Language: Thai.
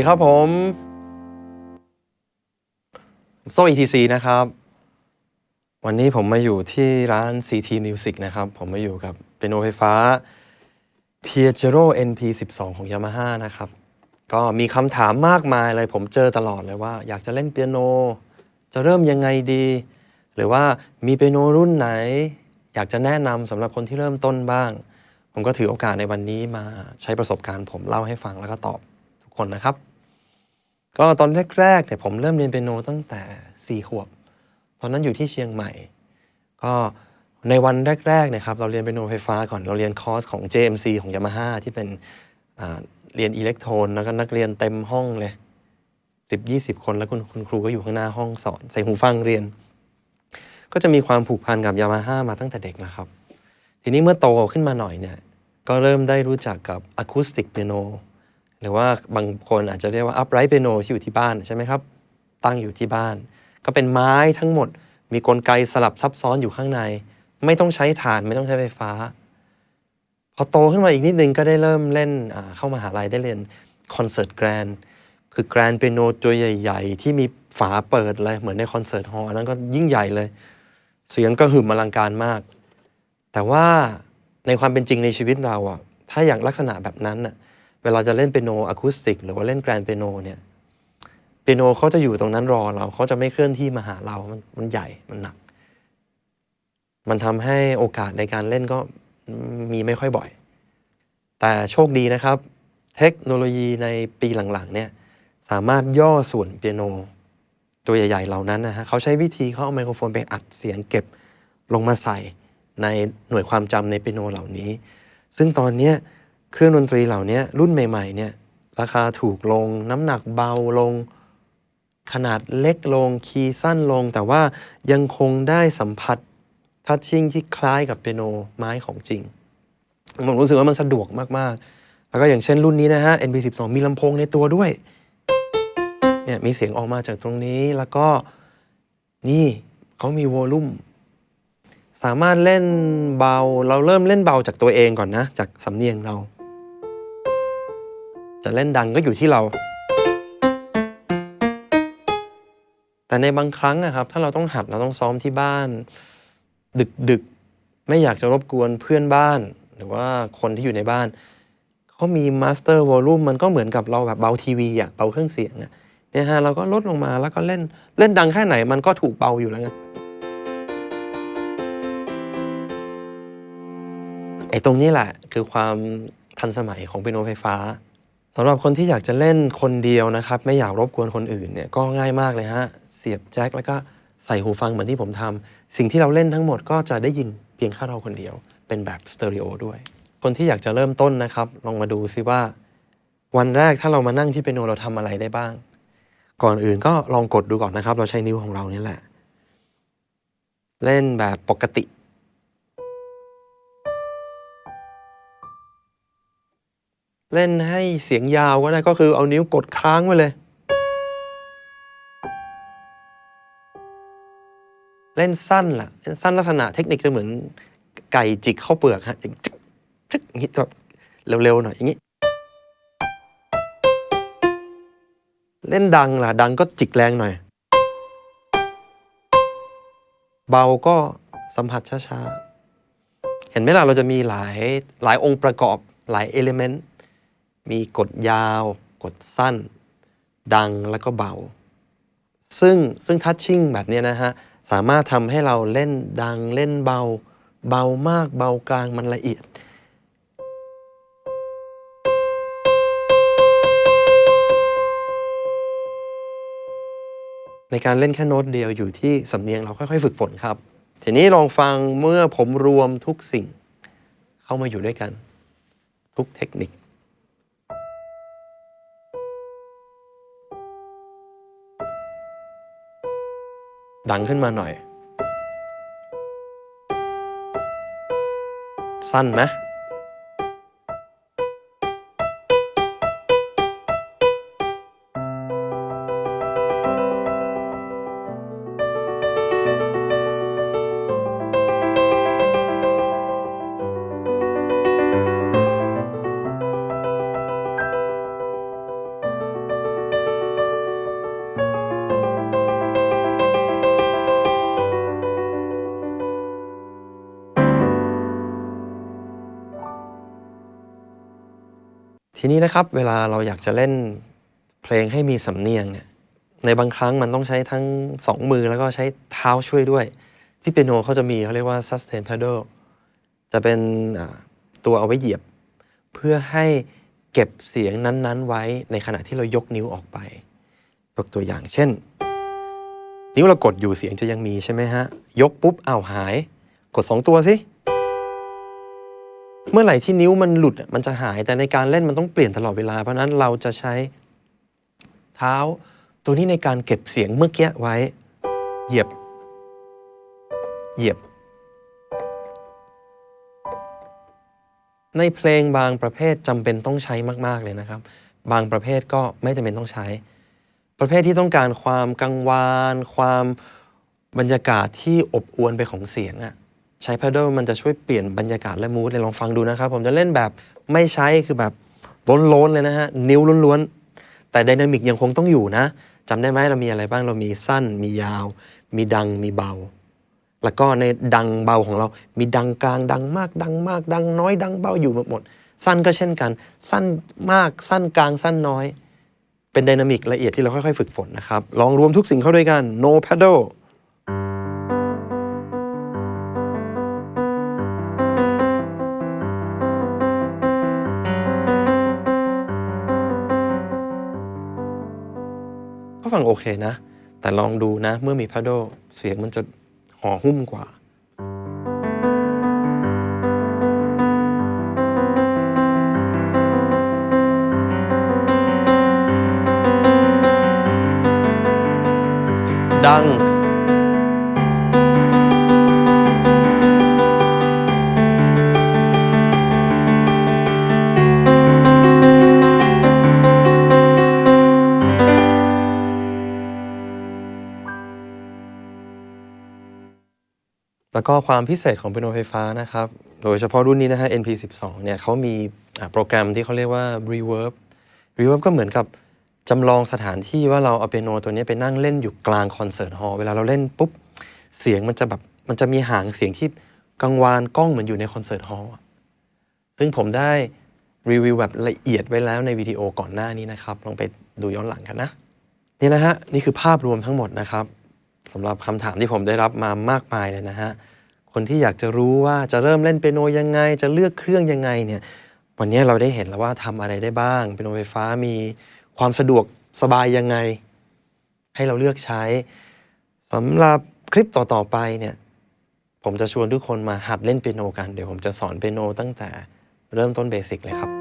ดีครับผมโซ่ ETC นะครับ วันนี้ผมมาอยู่ที่ร้าน CT Music นะครับ ผมมาอยู่กับเปียโนไฟฟ้า Piaggio NP12 ของ Yamaha นะครับ ก็มีคำถามมากมายเลย ผมเจอตลอดเลยว่า อยากจะเล่นเปียโน จะเริ่มยังไงดี หรือว่ามีเปียโนรุ่นไหน อยากจะแนะนำสำหรับคนที่เริ่มต้นบ้าง ผมก็ถือโอกาสในวันนี้มาใช้ประสบการณ์ ผมเล่าให้ฟังแล้วก็ตอบทุกคนนะครับ ก็ตอนแรกๆเนี่ยผมเริ่มเรียนเปียโนตั้งแต่ 4 ขวบ ตอนนั้นอยู่ที่เชียงใหม่ ก็ในวันแรกๆเนี่ยครับเราเรียนเปียโนไฟฟ้าก่อนเราเรียนคอร์สของ JMC ของ Yamaha ที่เป็นเรียนอิเล็กโทรนแล้วก็นักเรียนเต็มห้องเลย 10 20 คนแล้วคุณคุณครูก็อยู่ข้างหน้าห้องสอน ใส่หูฟังเรียน ก็จะมีความผูกพันกับ Yamaha มาตั้งแต่เด็กนะครับ ทีนี้เมื่อโตขึ้นมาหน่อยเนี่ยก็เริ่มได้รู้จักกับอะคูสติกเปียโน หรือว่าบางคนอาจจะเรียกว่าอั r ไร t ์เปียโนที่อยู่ที่บ้านใช่ไหมครับ ตั้งอยู่ที่บ้าน ก็เป็นไม้ทั้งหมด มีกลไกสลับซับซ้อนอยู่ข้างใน ไม่ต้องใช้ถ่านไม่ต้องใช้ไฟฟ้า พอโตขึ้นมาอีกนิดนึงก็ได้เริ่มเล่นเข้ามาหาลัยได้เรียนคอนเสิร์ตแกรนคือแกรนเปียโนตัวใหญ่ ๆ ที่มีฝาเปิดเลยเหมือนในคอนเสิร์ตฮอลล์อันนั้นก็ยิ่งใหญ่เลย เสียงก็หึมอลังการมาก แต่ว่าในความเป็นจริงในชีวิตเราอะถ้าอย่างลักษณะแบบนั้นอะ เวลาจะเล่นเปียโนอะคูสติก หรือว่าเล่นแกรนเปียโนเนี่ยเปียโนเขาจะอยู่ตรงนั้นรอเราเขาจะไม่เคลื่อนที่มาหาเรามันมันใหญ่มันหนัก มันทำให้โอกาสในการเล่นก็มีไม่ค่อยบ่อย แต่โชคดีนะครับ เทคโนโลยีในปีหลังๆเนี่ยสามารถย่อส่วนเปียโนตัวใหญ่ๆเหล่านั้นนะฮะเขาใช้วิธีเขาเอาไมโครโฟนไปอัดเสียงเก็บลงมาใส่ในหน่วยความจำในเปียโนเหล่านี้ ซึ่งตอนเนี้ย เครื่องดนตรีเหล่านี้รุ่นใหม่ๆเนี่ยราคาถูกลง น้ำหนักเบาลง ขนาดเล็กลงคีย์สั้นลง แต่ว่ายังคงได้สัมผัสทัชชิ่งที่คล้ายกับเปียโนไม้ของจริงผมรู้สึกว่ามันสะดวกมากๆ แล้วก็อย่างเช่นรุ่นนี้นะฮะ NP12 มีลำโพงในตัวด้วยเนี่ยมีเสียงออกมาจากตรงนี้แล้วก็นี่เขามีวอลลุ่มสามารถเล่นเบา เราเริ่มเล่นเบาจากตัวเองก่อนนะ จากสำเนียงเรา จะเล่นดังก็อยู่ที่เรา แต่ในบางครั้งอะครับ ถ้าเราต้องหัดเราต้องซ้อมที่บ้าน ดึกดึกไม่อยากจะรบกวนเพื่อนบ้าน หรือว่าคนที่อยู่ในบ้านเขามีมาสเตอร์วอลลุ่มมันก็เหมือนกับเราแบบเบาทีวีอะเบาเครื่องเสียงอะเนี่ยฮะเราก็ลดลงมาแล้วก็เล่นเล่นดังแค่ไหนมันก็ถูกเบาอยู่แล้วไงไอ้ตรงนี้แหละคือความทันสมัยของเปียโนไฟฟ้า สำหรับคนที่อยากจะเล่นคนเดียวนะครับ ไม่อยากรบกวนคนอื่นเนี่ยก็ง่ายมากเลยฮะเสียบแจ็คแล้วก็ใส่หูฟังเหมือนที่ผมทำสิ่งที่เราเล่นทั้งหมดก็จะได้ยินเพียงแค่เราคนเดียว เป็นแบบสเตอริโอด้วย คนที่อยากจะเริ่มต้นนะครับ ลองมาดูซิว่า วันแรกถ้าเรามานั่งที่เปียโนเราทำอะไรได้บ้าง ก่อนอื่นก็ลองกดดูก่อนนะครับ เราใช้นิ้วของเรานี่แหละ เล่นแบบปกติ เล่นให้เสียงยาวก็ได้ก็คือเอานิ้วกดค้างไว้เลย เล่นสั้นล่ะ เล่นสั้นลักษณะเทคนิคจะเหมือนไก่จิกข้าเปลือกฮะจึ๊กจึ๊กจึ๊กอย่างนี้แบบเร็วๆหน่อยอย่างนี้ เล่นดังล่ะ ดังก็จิกแรงหน่อย เบาก็สัมผัสช้าๆ เห็นไหมล่ะ เราจะมีหลายหลายองค์ประกอบหลายเอลิเมนต์ มีกดยาว กดสั้น ดังแล้วก็เบา ซึ่งซึ่งทัชชิ่งแบบนี้นะฮะ สามารถทำให้เราเล่นดังเล่นเบา เบามากเบากลางมันละเอียดในการเล่นแค่โน้ตเดียวอยู่ที่สำเนียงเราค่อยๆ ฝึกฝนครับ ทีนี้ลองฟังเมื่อผมรวมทุกสิ่งเข้ามาอยู่ด้วยกัน ทุกเทคนิค ดังขึ้นมาหน่อย สั้นไหม ทีนี้นะครับเวลาเราอยากจะเล่นเพลงให้มีสำเนียงเนี่ยในบางครั้งมันต้องใช้ทั้งสองมือแล้วก็ใช้เท้าช่วยด้วย ที่เปียโนเขาจะมีเขาเรียกว่า sustain pedal จะเป็นตัวเอาไว้เหยียบ เพื่อให้เก็บเสียงนั้นๆ ไว้ในขณะที่เรายกนิ้วออกไป ยกตัวอย่างเช่น นิ้วเรากดอยู่เสียงจะยังมีใช่ไหมฮะ ยกปุ๊บอ้าวหาย กดสองตัวสิ เมื่อไหร่ที่นิ้วมันหลุดมันจะหายแต่ในการเล่นมันต้องเปลี่ยนตลอดเวลา เพราะนั้นเราจะใช้เท้าตัวนี้ในการเก็บเสียงเมื่อกี้ไว้ เหยียบ เหยียบ ในเพลงบางประเภทจำเป็นต้องใช้มาก ๆ เลยนะครับ บางประเภทก็ไม่จำเป็นต้องใช้ ประเภทที่ต้องการความกังวาน ความบรรยากาศที่อบอวลไปของเสียงอะ ใช้ pedal มันจะช่วยเปลี่ยนบรรยากาศและมูดเลยลองฟังดูนะครับ ผมจะเล่นแบบไม่ใช้คือแบบล้นๆเลยนะฮะ นิ้วล้วนๆ แต่ไดนามิกยังคงต้องอยู่นะจำได้ไหมเรามีอะไรบ้างเรามีสั้น มียาว มีดังมีเบา แล้วก็ในดังเบาของเรา มีดังกลางดังมากดังมาก ดังน้อยดังเบาอยู่หมด สั้นก็เช่นกัน สั้นมากสั้นกลางสั้นน้อย เป็นไดนามิกละเอียดที่เราค่อยๆ ฝึกฝนนะครับลองรวมทุกสิ่งเข้าด้วยกัน no pedal เคนะ แต่ลองดูนะ เมื่อมีพาโดเสียงมันจะห่อหุ้มกว่าดัง ก็ความพิเศษของเปียโนไฟฟ้านะครับ โดยเฉพาะรุ่นนี้นะฮะ NP12 เนี่ยเขามีโปรแกรมที่เขาเรียกว่า reverb reverb ก็เหมือนกับจำลองสถานที่ว่าเราเอาเปียโนตัวนี้ไปนั่งเล่นอยู่กลางคอนเสิร์ตฮอลล์เวลาเราเล่นปุ๊บ เสียงมันจะแบบมันจะมีหางเสียงที่กังวานกล้องเหมือนอยู่ในคอนเสิร์ตฮอลล์ซึ่งผมได้รีวิวแบบละเอียดไว้แล้วในวิดีโอก่อนหน้านี้นะครับ ลองไปดูย้อนหลังกันนะ นี่นะฮะ นี่คือภาพรวมทั้งหมดนะครับสำหรับคำถามที่ผมได้รับมามากมายเลยนะฮะ คนที่อยากจะรู้ว่าจะเริ่มเล่นเปียโนยังไง จะเลือกเครื่องยังไงเนี่ยวันนี้เราได้เห็นแล้วว่าทำอะไรได้บ้างเปียโนไฟฟ้ามีความสะดวกสบายยังไง ให้เราเลือกใช้สำหรับคลิปต่อๆไปเนี่ยผมจะชวนทุกคนมาหัดเล่นเปียโนกัน เดี๋ยวผมจะสอนเปียโนตั้งแต่เริ่มต้นเบสิกเลยครับ